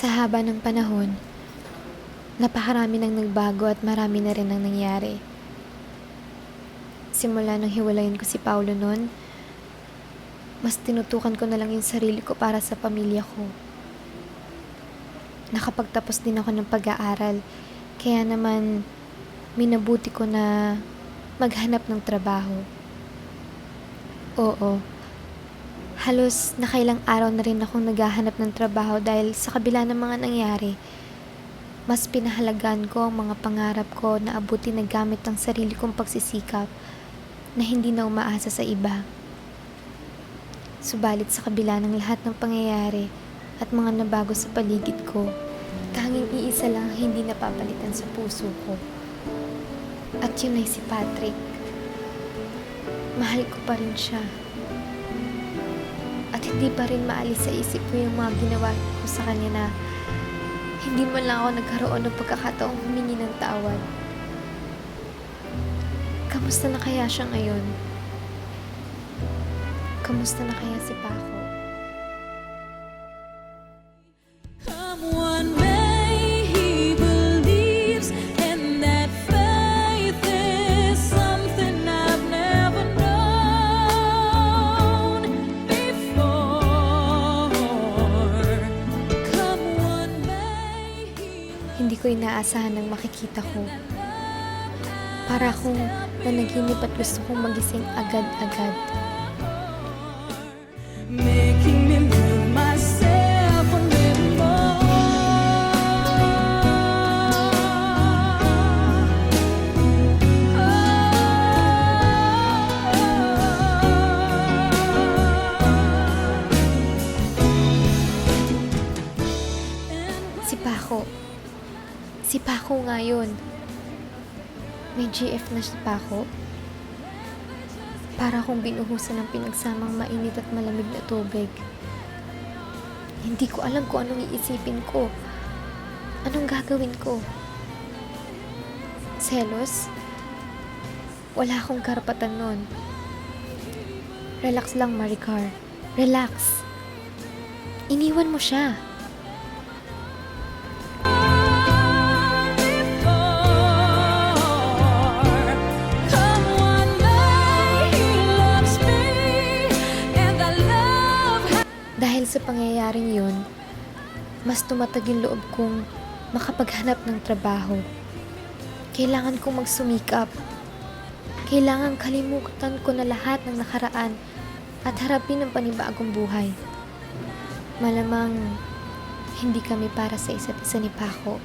Sa haba ng panahon, napakarami nang nagbago at marami na rin ang nangyari. Simula nung hiwalayan ko si Paulo noon, mas tinutukan ko na lang yung sarili ko para sa pamilya ko. Nakapagtapos din ako ng pag-aaral, kaya naman minabuti ko na maghanap ng trabaho. Oo, halos nakailang araw na rin akong naghahanap ng trabaho dahil sa kabila ng mga nangyari, mas pinahalagaan ko ang mga pangarap ko na abutin na gamit ang sarili kong pagsisikap na hindi na umaasa sa iba. Subalit sa kabila ng lahat ng pangyayari at mga nabago sa paligid ko, tanging iisa lang ang hindi napapalitan sa puso ko. At yun ay si Patrick. Mahal ko pa rin siya. Hindi pa rin maalis sa isip ko yung mga ginawa ko sa kanya na hindi man lang ako nagkaroon ng pagkakataong humingi ng tawad. Kamusta na kaya siya ngayon? Kamusta na kaya si Paco? Ko inaasahan ng makikita ko. Para akong nanaginip at gusto kong magising agad-agad. Paco nga yun. May GF na si Paco. Para akong binuhusan ng pinagsamang mainit at malamig na tubig. Hindi ko alam kung anong iisipin ko. Anong gagawin ko? Selos? Wala akong karapatan nun. Relax lang, Maricar. Relax. Iniwan mo siya. Tumatag yung loob kong makapaghanap ng trabaho. Kailangan kong magsumikap. Kailangan kalimutan ko na lahat ng nakaraan at harapin ang panibagong buhay. Malamang hindi kami para sa isa't isa ni Paco.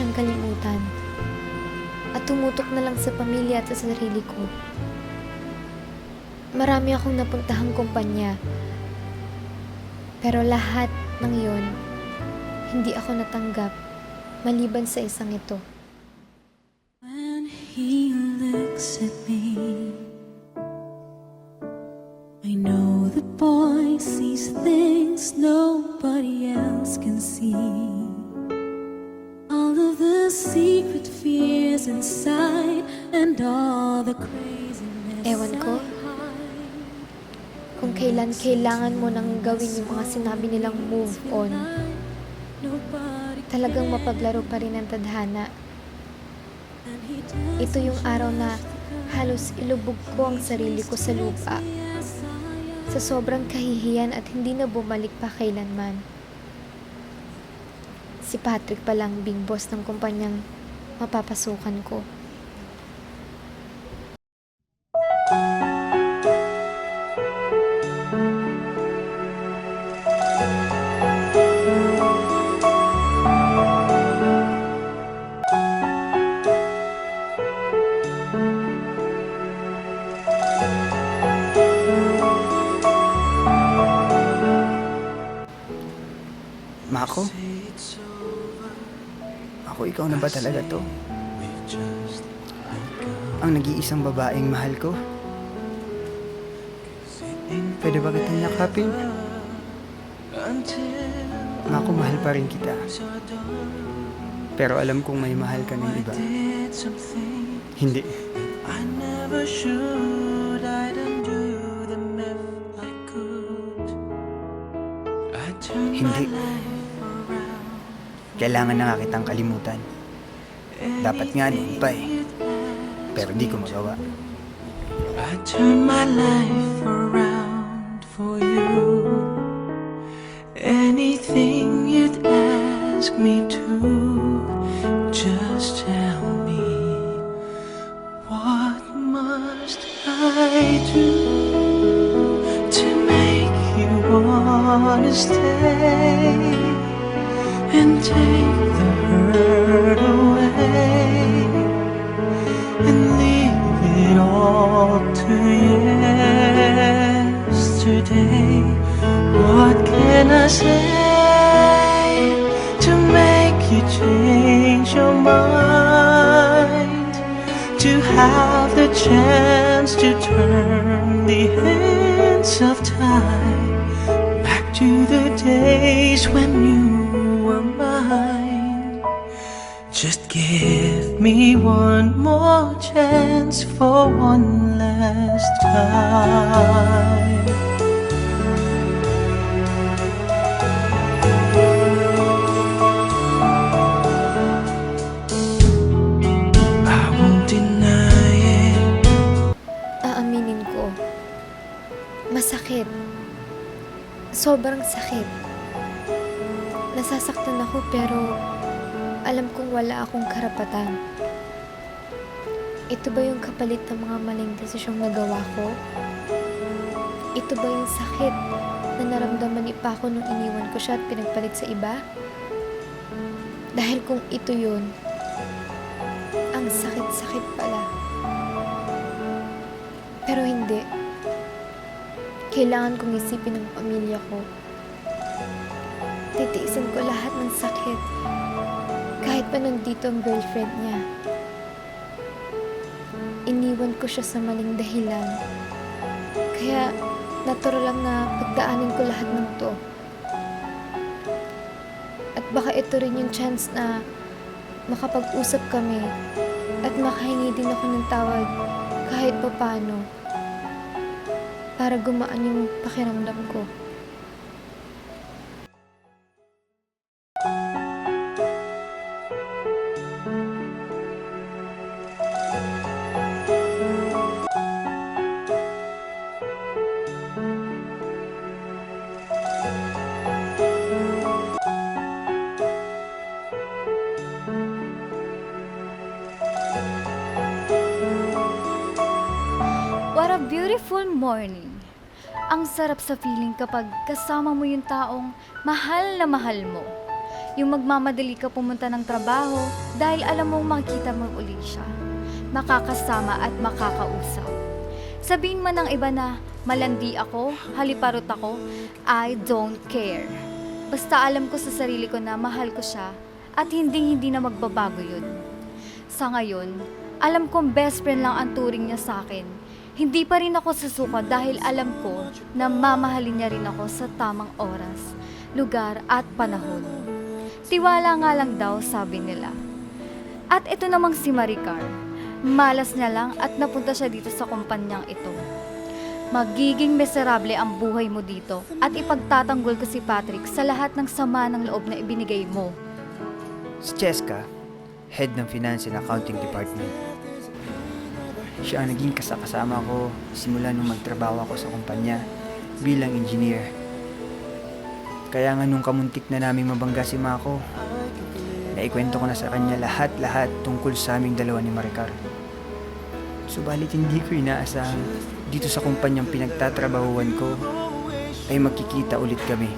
Siyang kalimutan. At tumutok na lang sa pamilya at sa sarili ko. Marami akong napuntahang kumpanya. Pero lahat ng yon, hindi ako natanggap maliban sa isang ito. When he looks at me, I know the boy sees things nobody else can see. Inside and all the craziness. Ewan ko. Kung kailan kailangan mo nang gawin yung mga sinabi nilang move on, talagang mapaglaro pa rin ang tadhana. Ito yung araw na halos ilubog ko ang sarili ko sa lupa. Sa sobrang kahihiyan at hindi na bumalik pa kailanman. Si Patrick palang big boss ng kumpanyang mapapasukan ko. Mako? Ako ikaw na ba talaga to? Ang nag-iisang babaeng mahal ko? Pwede ba kitang yakapin? Ako mahal pa rin kita. Pero alam kong may mahal ka ng iba. Hindi. I never should. Kailangan na nga kitang kalimutan. Dapat nga noon pa eh. Pero di ko magawa. I turn my life around for you. Anything you'd ask me to, just tell me. What must I do to make you wanna stay and take the hurt away? and leave it all to yesterday. What can I say to make you change your mind? To have the chance to turn the hands of time back to the days when you mine. Just give me one more chance for one last time. I ko. Masakit. Sobrang sakit. Nasasaktan ako pero alam kong wala akong karapatan. Ito ba yung kapalit ng mga maling desisyong nagawa ko? Ito ba yung sakit na naramdaman ni Paco nung iniwan ko siya at pinagpalit sa iba? Dahil kung ito yun, ang sakit-sakit pala. Pero hindi. Kailangan kong isipin ang pamilya ko. Titiisin ko lahat ng sakit. Kahit pa nandito ang girlfriend niya. Iniwan ko siya sa maling dahilan. Kaya natural lang na pagdaanin ko lahat ng to. At baka ito rin yung chance na makapag-usap kami at makahingi din ako ng tawad kahit papano para gumaan yung pakiramdam ko. Morning. Ang sarap sa feeling kapag kasama mo yung taong mahal na mahal mo. Yung magmamadali ka pumunta ng trabaho dahil alam mong makita mo uli siya. Makakasama at makakausap. Sabihin man ng iba na malandi ako, haliparot ako, I don't care. Basta alam ko sa sarili ko na mahal ko siya at hindi hindi na magbabago yun. Sa ngayon, alam kong best friend lang ang turing niya sa akin. Hindi pa rin ako susuka dahil alam ko na mamahalin niya rin ako sa tamang oras, lugar at panahon. Tiwala nga lang daw, sabi nila. At ito namang si Maricar. Malas niya lang at napunta siya dito sa kumpanyang ito. Magiging miserable ang buhay mo dito at ipagtatanggol ko si Patrick sa lahat ng sama ng loob na ibinigay mo. Si Cheska, head ng Finance and Accounting Department. Siya ang naging kasakasama ko simula nung magtrabaho ako sa kumpanya bilang engineer. Kaya nga nung kamuntik na naming mabangga si Mako, naikwento ko na sa kanya lahat-lahat tungkol sa aming dalawa ni Maricar. Subalit hindi ko inaasahan dito sa kumpanyang pinagtatrabahuan ko ay magkikita ulit kami.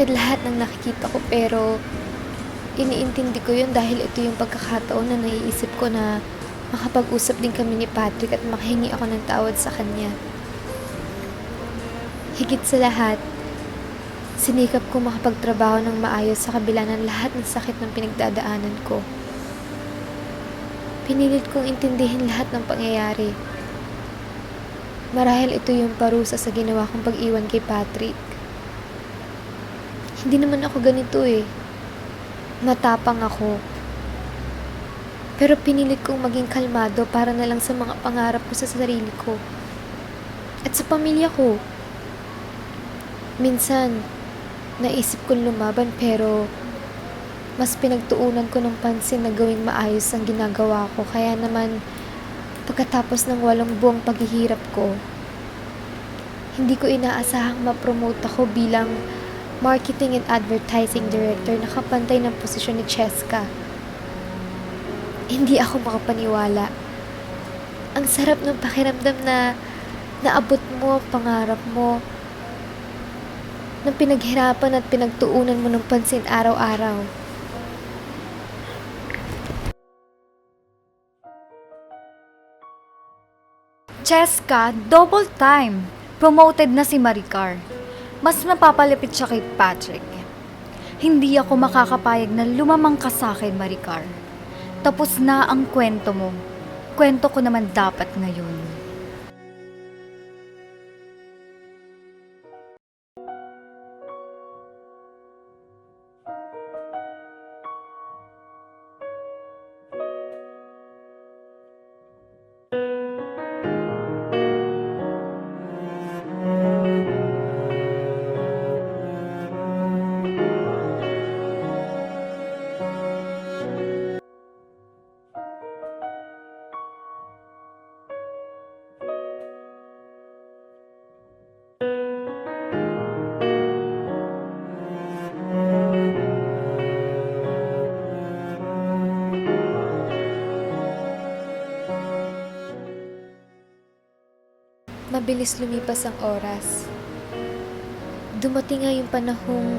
Masakit lahat ng nakikita ko pero iniintindi ko yun dahil ito yung pagkakataon na naiisip ko na makapag-usap din kami ni Patrick at makahingi ako ng tawad sa kanya. Higit sa lahat, sinikap ko makapagtrabaho ng maayos sa kabila ng lahat ng sakit ng pinagdadaanan ko. Pinilit kong intindihin lahat ng pangyayari. Marahil ito yung parusa sa ginawa kong pag-iwan kay Patrick. Hindi naman ako ganito eh. Matapang ako. Pero pinilit kong maging kalmado para na lang sa mga pangarap ko sa sarili ko. At sa pamilya ko. Minsan, naisip kong lumaban pero mas pinagtuunan ko ng pansin na gawing maayos ang ginagawa ko. Kaya naman, pagkatapos ng walong buwang paghihirap ko, hindi ko inaasahang ma-promote ako bilang marketing and advertising director na kapantay ng posisyon ni Cheska. Hindi ako makapaniwala. Ang sarap ng pakiramdam na naabot mo ang pangarap mo ng pinaghirapan at pinagtuunan mo ng pansin araw-araw. Cheska, double time. Promoted na si Maricar. Mas napapalapit siya kay Patrick. Hindi ako makakapayag na lumamang ka sa akin, Maricar. Tapos na ang kwento mo. Kwento ko naman dapat ngayon. Mabilis lumipas ang oras. Dumating nga yung panahong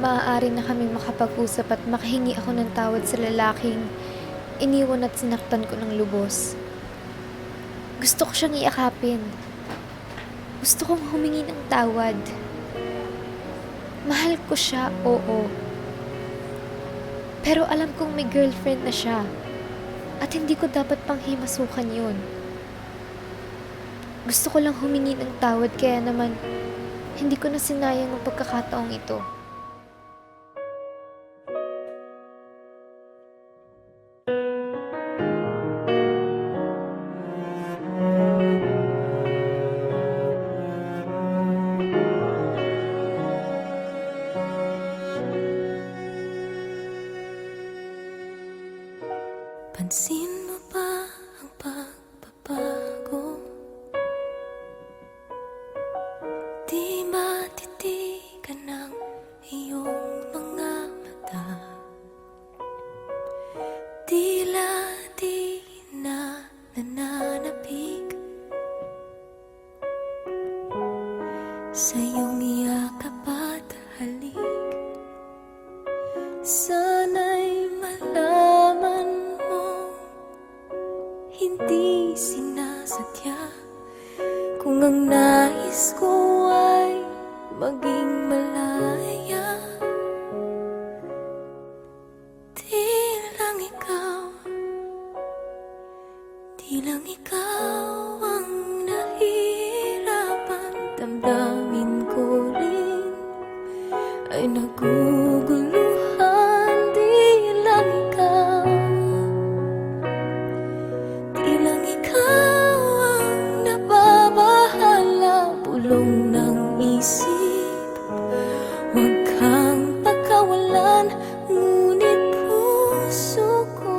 maaari na kami makapag-usap at makahingi ako ng tawad sa lalaking iniwan at sinaktan ko ng lubos. Gusto ko siyang iakapin. Gusto kong humingi ng tawad. Mahal ko siya, oo. Pero alam kong may girlfriend na siya. At hindi ko dapat pang himasukan yun. Gusto ko lang humingi ng tawad kaya naman hindi ko na sinayang ang pagkakataong ito. Ay naguguluhan Di lang ikaw. Ikaw ang nababahala Bulong ng isip. Huwag kang pagkawalan Ngunit Puso ko.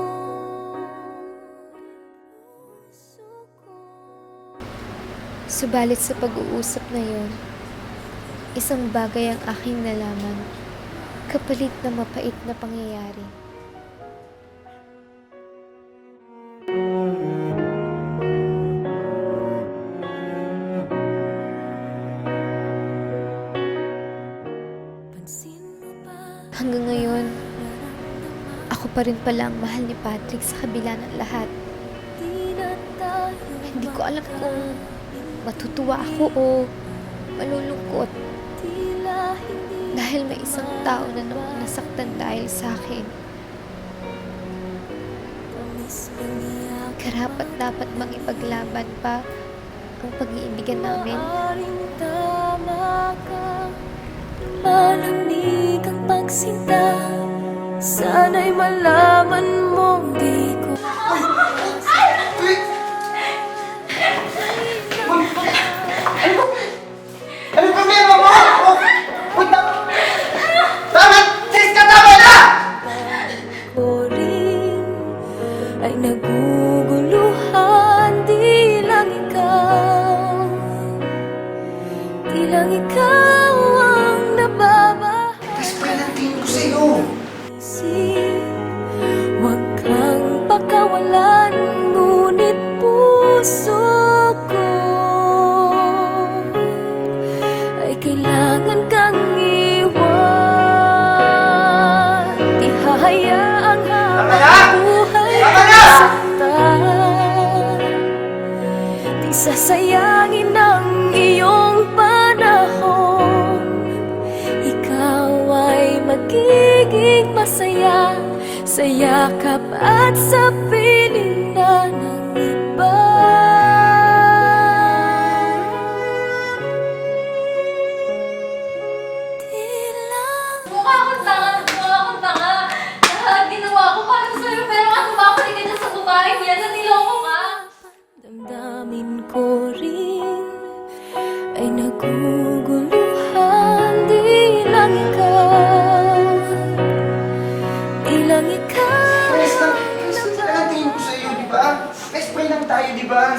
Subalit sa pag-uusap na yon, Isang bagay ang aking nalaman, kapalit na mapait na pangyayari. Hanggang ngayon, ako pa rin pala ang mahal ni Patrick sa kabila ng lahat. Hindi ko alam kung matutuwa ako o malulungkot dahil may isang tao na naman nasaktan dahil sa akin. Karapat dapat bang ipaglaban pa ang pag-iibigan namin? Malamig ang pagsinta Sana'y malaman sasayangin ang iyong panahon. Ikaw ay magiging masaya Sa yakap at sa Damdamin ko rin ay naguguluhan Di lang ikaw, di lang ikaw talagang tingin ko sa'yo, di ba? Friend lang tayo, di ba?